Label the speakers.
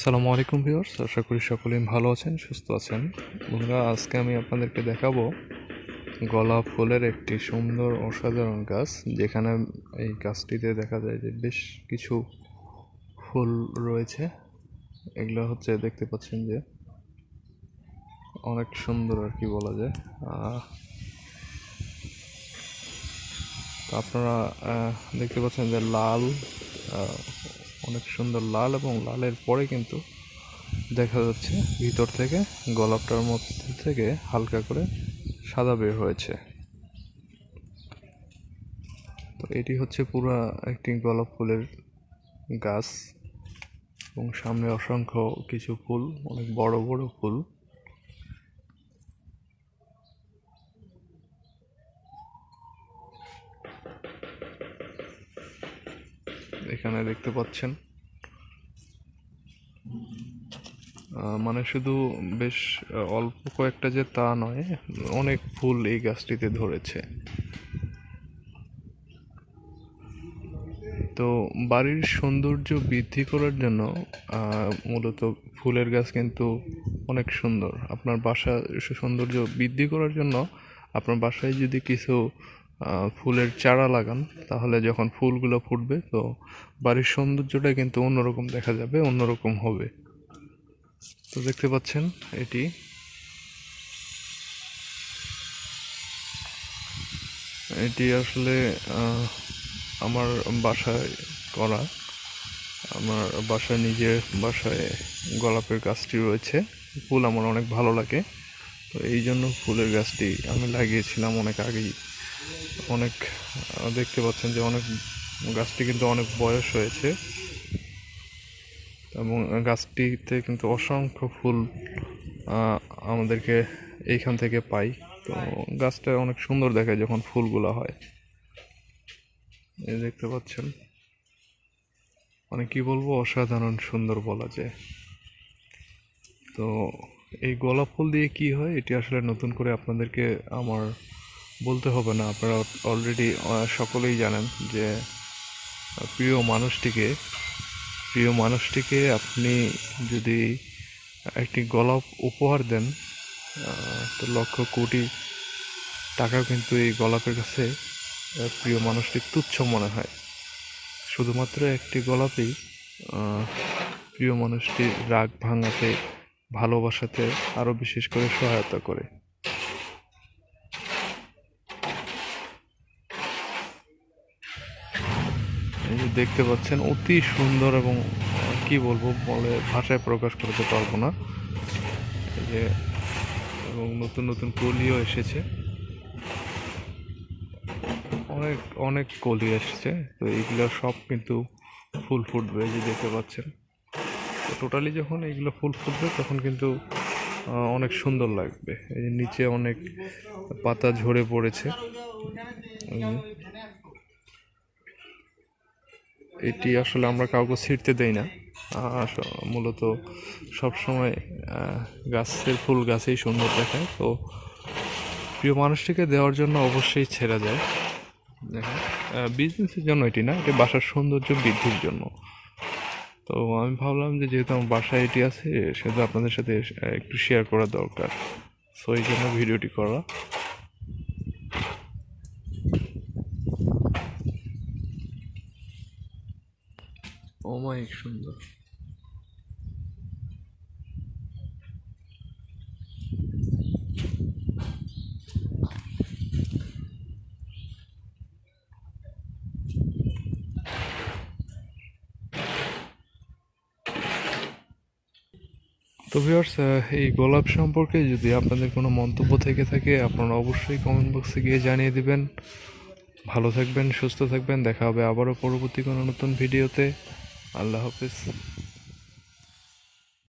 Speaker 1: সালামু আলাইকুম ভিউয়ার্স, আশা করি সকলেই ভালো আছেন, সুস্থ আছেন। বন্ধুরা, আজকে আমি আপনাদেরকে দেখাবো গোলাপ ফুলের একটি সুন্দর অসাধারণ গাছ, যেখানে এই গাছটিতে দেখা যায় যে বেশ কিছু ফুল রয়েছে। এগুলো হচ্ছে, দেখতে পাচ্ছেন যে অনেক সুন্দর আর কি বলা যায়। আপনারা দেখতে পাচ্ছেন যে লাল অনেক সুন্দর লাল এবং লালের পরে কিন্তু দেখা যাচ্ছে ভিতর থেকে গোলাপটার মধ্যে থেকে হালকা করে সাদা বের হয়েছে। তো এটি হচ্ছে পুরো একটি গোলাপ ফুলের গাছ এবং সামনে অসংখ্য কিছু ফুল, অনেক বড় বড় ফুল। এখানে দেখতে পাচ্ছেন। মানে শুধু বেশ অল্প কয়েকটা যে তা নয়, অনেক ফুল এই গাছটিতে ধরেছে। তো বাড়ির সৌন্দর্য বৃদ্ধি করার জন্য মূলত ফুলের গাছ কিন্তু অনেক সুন্দর। আপনার বাসা সৌন্দর্য বৃদ্ধি করার জন্য আপনার বাসায় যদি কিছু ফুলের চারা লাগান, তাহলে যখন ফুলগুলো ফুটবে, তো বাড়ির সৌন্দর্যটা কিন্তু অন্যরকম দেখা যাবে, অন্যরকম হবে। তো দেখতে পাচ্ছেন, এটি এটি আসলে আমার বাসায় করা। আমার বাসায় নিজের বাসায় গোলাপের গাছটি রয়েছে। ফুল আমার অনেক ভালো লাগে। তো এই জন্য ফুলের গাছটি আমি লাগিয়েছিলাম অনেক আগেই। অনেক দেখতে পাচ্ছেন যে অনেক গাছটি কিন্তু অনেক বয়স হয়েছে। এবং গাছটিতে কিন্তু অসংখ্য ফুল আমাদেরকে এইখান থেকে পাই। তো গাছটা অনেক সুন্দর দেখায় যখন ফুলগুলো হয়। এই দেখতে পাচ্ছেন। মানে কি বলব, অসাধারণ সুন্দর বলা যায়। তো এই গোলাপ ফুল দিয়ে কি হয়, এটি আসলে নতুন করে আপনাদেরকে আমার বলতে হবে না, আপনারা অলরেডি সকলেই জানেন যে প্রিয় মানুষটিকে প্রিয় মানুষটিকে আপনি যদি একটি গোলাপ উপহার দেন তো লক্ষ কোটি টাকা কিন্তু এই গোলাপের কাছে প্রিয় মানুষটির তুচ্ছ মনে হয়। শুধুমাত্র একটি গোলাপই প্রিয় মানুষটির রাগ ভাঙাতে, ভালোবাসাতে আরও বিশেষ করে সহায়তা করে। দেখতে পাচ্ছেন, অতি সুন্দর এবং কি বলব, বলে ভাষায় প্রকাশ করতে পারব না যে, এবং নতুন নতুন কলিও এসেছে। অনেক অনেক কলি এসেছে। তো এইগুলো সব কিন্তু ফুল ফুটবে যে দেখতে পাচ্ছেন। তো টোটালি যখন এইগুলো ফুল ফুটবে, তখন কিন্তু অনেক সুন্দর লাগবে। এই নিচে অনেক পাতা ঝরে পড়েছে এই যে। এটি আসলে আমরা কাউকে ছিঁড়তে দেই না। মূলত সবসময় গাছের ফুল গাছেই সুন্দর দেখায়। তো প্রিয় মানুষটিকে দেওয়ার জন্য অবশ্যই ছেড়ে যায়। বিজনেসের জন্য এটি না, এটি বাসার সৌন্দর্য বৃদ্ধির জন্য। তো আমি ভাবলাম যে যেহেতু আমার বাসায় এটি আছে, সেহেতু আপনাদের সাথে একটু শেয়ার করা দরকার। সো এই জন্য ভিডিওটি করা। অমায়িক সুন্দর। তো ভিউয়ার্স এই গোলাপ সম্পর্কে যদি আপনাদের কোনো মন্তব্য থেকে থাকে, আপনারা অবশ্যই কমেন্ট বক্সে গিয়ে জানিয়ে দিবেন। ভালো থাকবেন, সুস্থ থাকবেন, দেখা হবে আবারও পরবর্তী কোনো নতুন ভিডিওতে আল্লাহ হাফিজ।